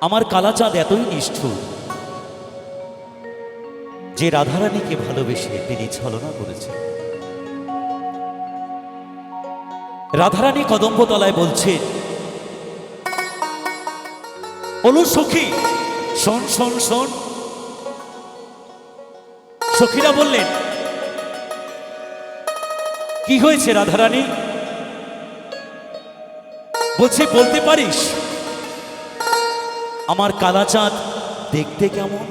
আমার কালাচাঁদ এতই নিষ্ঠুর যে রাধারানীকে ভালোবেসে তিনি ছলনা করেছেন। রাধারানী কদম্বতলায় বলছে বলুন সখী, শোন শোন শোন। সখীরা বললেন, কি হয়েছে রাধারানী? বলছে, বলতে পারিস? আমার কালাচাঁদ দেখতে কেমন?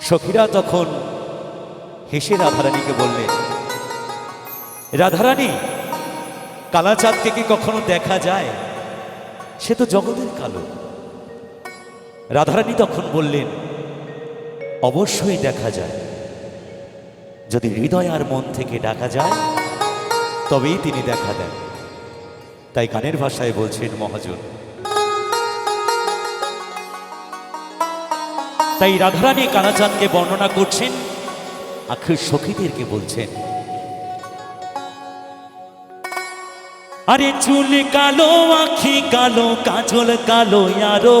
সখীরা তখন হেসে রাধারানীকে বললেন রাধারানী, কালাচাঁদকে কি কখনো দেখা যায়? সে তো জগতের কালো। রাধারানী তখন বললেন, অবশ্যই দেখা যায়। যদি হৃদয় আর মন থেকে ডাকা যায়, তবেই তিনি দেখা দেন। তাই গানের ভাষায় বলছেন মহাজন তাই রাধারানী কানাচাঁদকে বর্ণনা করছেন, আখের সখীদেরকে বলছেন, আরে চুল কালো, আখি কালো, কাজল কালো আরও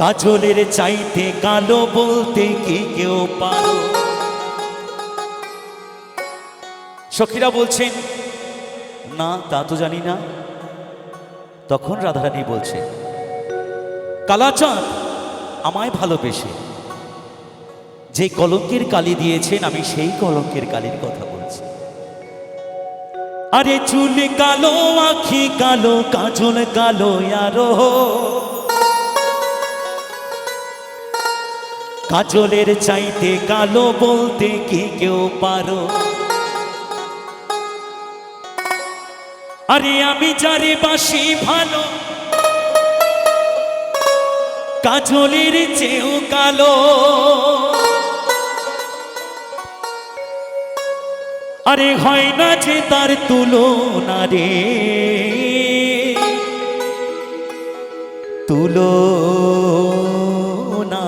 কাজলের চাইতে কালো বলতে কি কেউ পারো? সখীরা বলছেন, না, তা তো জানি না। তখন রাধারানী বলছে, কালাচাঁদ, আমায় ভালোবেসে। যে কলঙ্কের কালি দিয়েছেন, আমি সেই কলঙ্কের কালির কথা বলছি। আরে চুল কালো, আখি কালো, কাজল কালো আরও কাজলের চাইতে কালো বলতে কি কেউ পারো? আরে আমি যারে বাসি ভালো, কাজলের চেয়েও কালো। আরে হয় না যে তার তুলনা রে তুলো না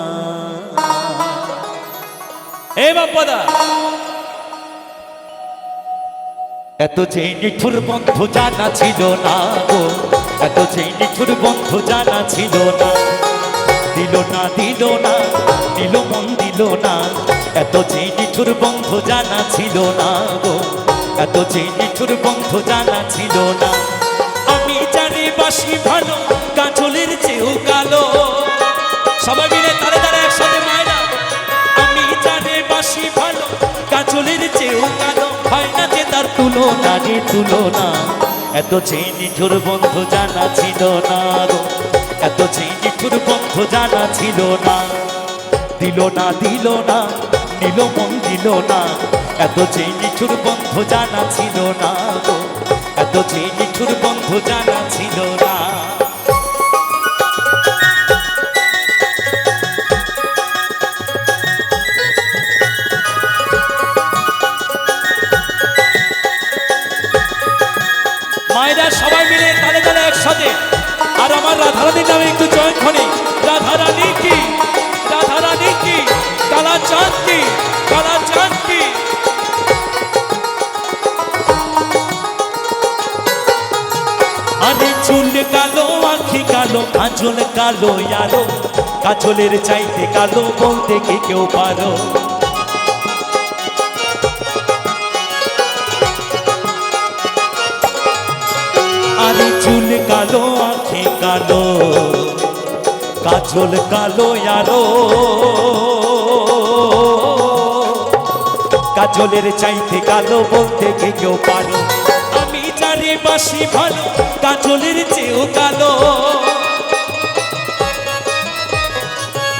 এ বাপ্পাদা এত যে নিঠুর বন্ধু জানা ছিল না গো। এত যে নিঠুর বন্ধু জানা ছিল না। দিল না দিল না, দিল মন দিল না। এত যে নিঠুর বন্ধু জানা ছিল না গো। এত যে নিঠুর বন্ধু জানা ছিল না। আমি জানি বাসি ভালো, কাজলের চেয়েও কালো। সবাই মিলে তারে তারে একসাথে মায়না আমি জানি বাসি ভালো তুলনা রে তুলনা। এত চেয়ে নিঠুর বন্ধু জানা ছিল না এত চেয়ে নিঠুর বন্ধু জানা ছিল না। দিল না দিল না, নিল মন দিল না। এত চেয়ে নিঠুর বন্ধু জানা ছিল না এত চেয়ে নিঠুর বন্ধু জানা ছিল নামে একটু জয়েন খনি। রাধারানী কি? রাধারানী কি? কালা চাঁদ কি? কালা চাঁদ কি? আরে চুল কালো, আখি কালো, কাজল কালো আরও কাজলের চাইতে কালো বলতে কি কেউ পারো? আরে চুল কালো, আখি কালো কাজল কালো আরও। কাজলের চাইতে কালো বলতে কে কেউ পারো। আমি জানি বাসি ভালো, কাজলের চেয়েও কালো।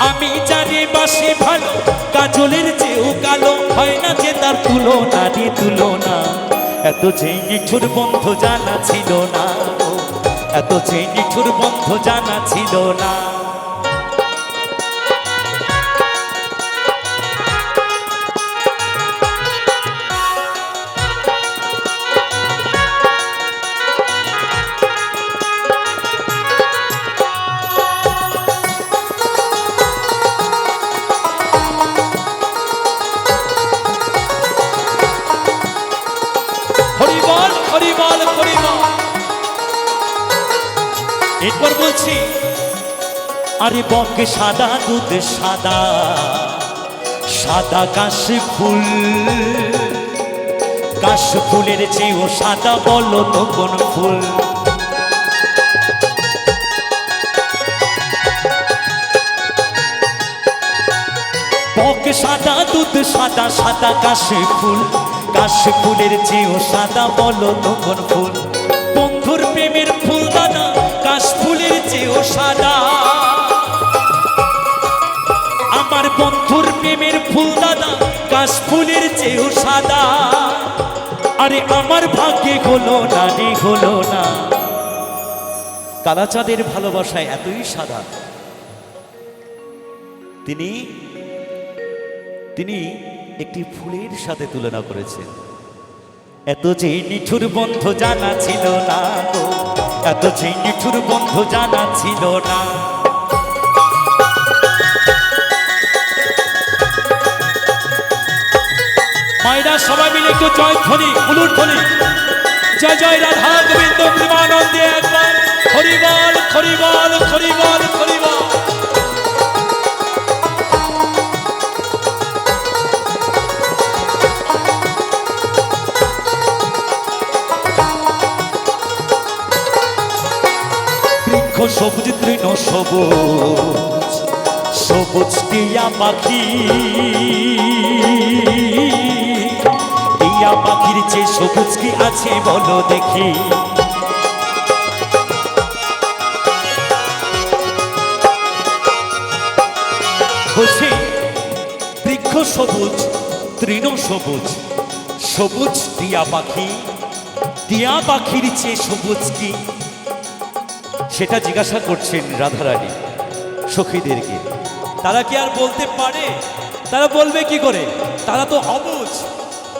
আমি জানি বাসি ভালো, কাজলের চেয়েও কালো। হয় না যে তার তুলনা রে তুলনা। এত যে নিঠুর বন্ধু জানা ছিল না। এত যে নিঠুর বন্ধু জানা ছিল না। হরিবল হরিবল এরপর বলছি, আরে বকে সাদা, দুধ সাদা সাদা কাশ ফুল। কাশ ফুলের চেয়েও সাদা বলো তো কোন ফুল। বকে সাদা, দুধ সাদা সাদা কাশে ফুল। কাশে ফুলের চেয়েও সাদা বলো তো কোন ফুল। বন্ধুর প্রেমের ফুল দানা কাশ ফুলের চেয়েও সাদা। আমার বন্ধুর প্রেমের ফুল দাদা কাশ ফুলের চেয়েও সাদা। আরে আমার ভাগ্যে হলো না, রে হলো না। কালাচাঁদের ভালোবাসায় এতই সাদা। তিনি তিনি একটি ফুলের সাথে তুলনা করেছেন এত যে নিঠুর বন্ধু জানা ছিল না এত যে নিঠুর বন্ধু জানা ছিল না। মায়েরা সবাই মিলে একটু জয় ধ্বনি, উলুর ধ্বনি। জয় জয়, রাধা গোবিন্দ, প্রেমানন্দে একবার। হরিবল হরিবল হরিবল হরিবল বৃক্ষ সবুজ তৃণ সবুজ। সবুজ টিয়া পাখি। টিয়া পাখির যে সবুজ কি আছে বলো দেখি। বলছি, বৃক্ষ সবুজ, তৃণ সবুজ সবুজ টিয়া পাখি। টিয়া পাখির চেয়ে সবুজ কি সেটা জিজ্ঞাসা করছেন রাধারানী সখীদেরকে তারা কি আর বলতে পারে? তারা বলবে কি করে? তারা তো অবুজ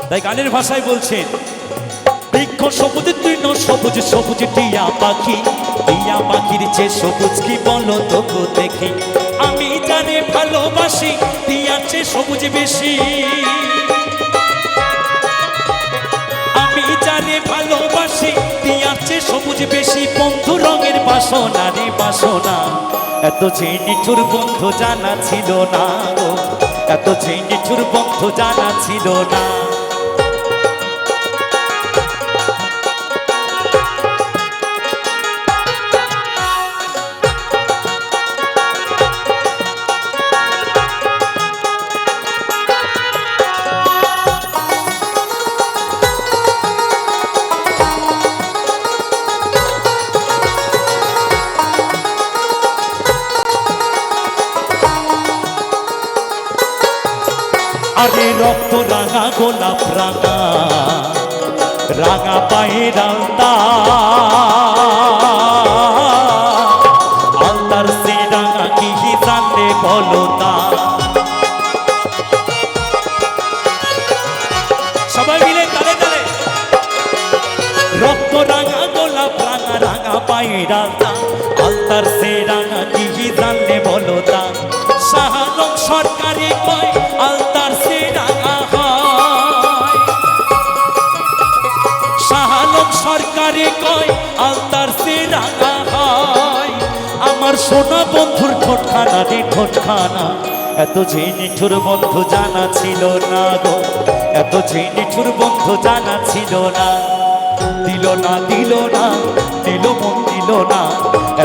তাই গানের ভাষায় বলছেন, বৃক্ষ সবুজ, তৃণ সবুজ সবুজ টিয়া পাখি। টিয়া পাখির সবুজ কি বলো তবু দেখি? আমি জানে ভালোবাসি, টিয়ার চেয়ে সবুজ বেশি। আমি জানে ভালোবাসি টিয়ার চেয়ে সবুজ বেশি, বন্ধু রঙের বাসনা রে বাসনা। এত যে নিঠুর বন্ধু জানা ছিল না গো, এত যে নিঠুর বন্ধু জানা ছিল না। আরে রক্ত রাঙা, গোলাপ রাঙা রাঙা পায়ের আলতা। আলতার সে রাঙা কি জানলে বলো তা? সবাই মিলে তালে তালে। রক্ত রাঙা, গোলাপ রাঙা রাঙা পায়ের আলতা। আলতার সে রাঙা কি জানলে বলো তা? শাহানম সরকারি কয় আলতার শাহানম সরকারে কয় আলতার সে রাঙা হয়। আমার সোনা বন্ধুর ঠোঁটখানা রে ঠোঁটখানা, এত যে নিঠুর বন্ধু জানা ছিল না গো, এত যে নিঠুর বন্ধু জানা ছিল না। দিল না দিল না, দিল মন দিল না,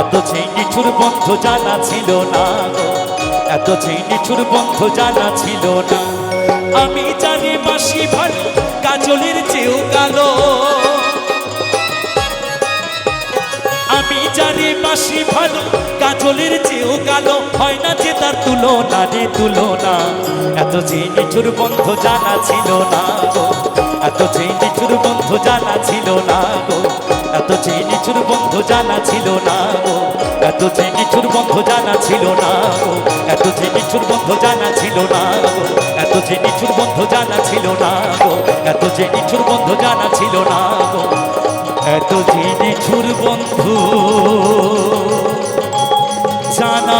এত যে নিঠুর বন্ধু জানা ছিল না গো, এত যে নিঠুর বন্ধু জানা ছিল না। আমি জানি বাসি ভালো কাজলের চেয়েও কালো। আমি জানি বাসি ভালো, কাজলের চেয়েও কালো। হয় না যে তার তুলনা রে তুলনা, এত যে নিঠুর বন্ধ জানা ছিল না গো। এত যে নিঠুর বন্ধ জানা ছিল না গো। এত যে নিচুর বন্ধ জানা ছিল না গো। এত যে নিঠুর বন্ধ জানা ছিল না গো। এত যে নিচুর বন্ধ জানা ছিল না গো। এত যে নিঠুর বন্ধ জানা ছিল না গো। এত যে নিচুর বন্ধু জানা ছিল না গো। এত যে নিচুর বন্ধু জানা